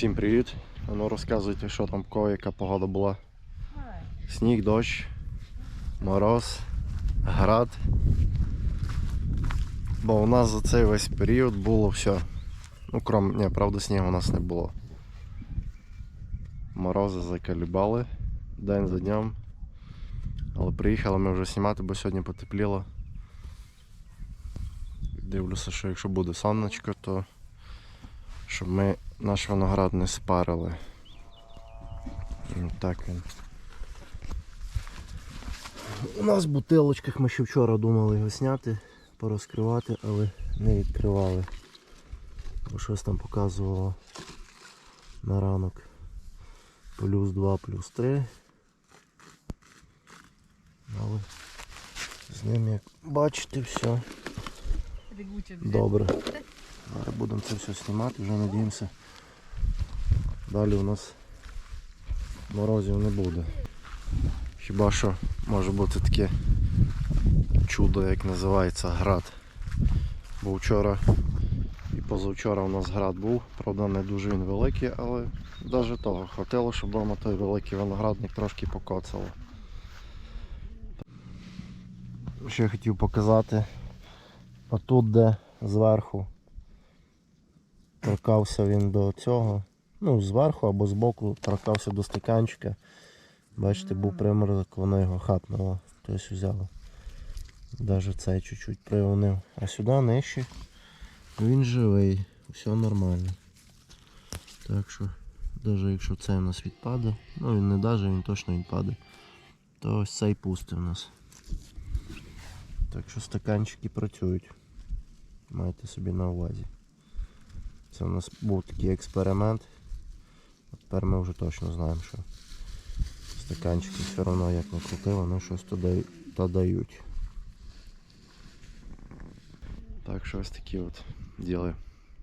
Всім привіт. Ну розказуйте, що там кого, яка погода була. Сніг, дощ, мороз, град. Бо у нас за цей весь період було все. Ну, крім, ні, правда, снігу у нас не було. Морози закалібали день за днем. Але приїхали ми вже знімати, бо сьогодні потепліло. Дивлюся, що якщо буде сонечко, то щоб ми наш виноград не спарили. Так він. У нас в бутилочках ми ще вчора думали його зняти, порозкривати, але не відкривали. Бо щось там показувало на ранок. Плюс 2, плюс 3. Але з ним, як бачите, все добре. Зараз будемо це все знімати, вже надіємося. Далі у нас морозів не буде. Хіба що може бути таке чудо, як називається град. Бо вчора і позавчора у нас град був, правда не дуже він великий, але навіть того хватило, щоб вдома той великий виноградник трошки покоцало. Я хотів показати, отут де зверху торкався він до цього. Ну, зверху або збоку торкався до стаканчика. Бачите, був приморозок, воно його хапнуло. Тобто взяло. Навіть цей чуть-чуть привонив. А сюди нижче він живий, все нормально. Так що, навіть якщо цей у нас відпаде, ну він не даже, він точно відпаде, то ось цей пустий у нас. Так що стаканчики працюють. Майте собі на увазі. Це у нас був такий експеримент. Тепер ми вже точно знаємо, що стаканчики все одно як не крути, вони щось туди дають. Дають. Так що ось такі от діли.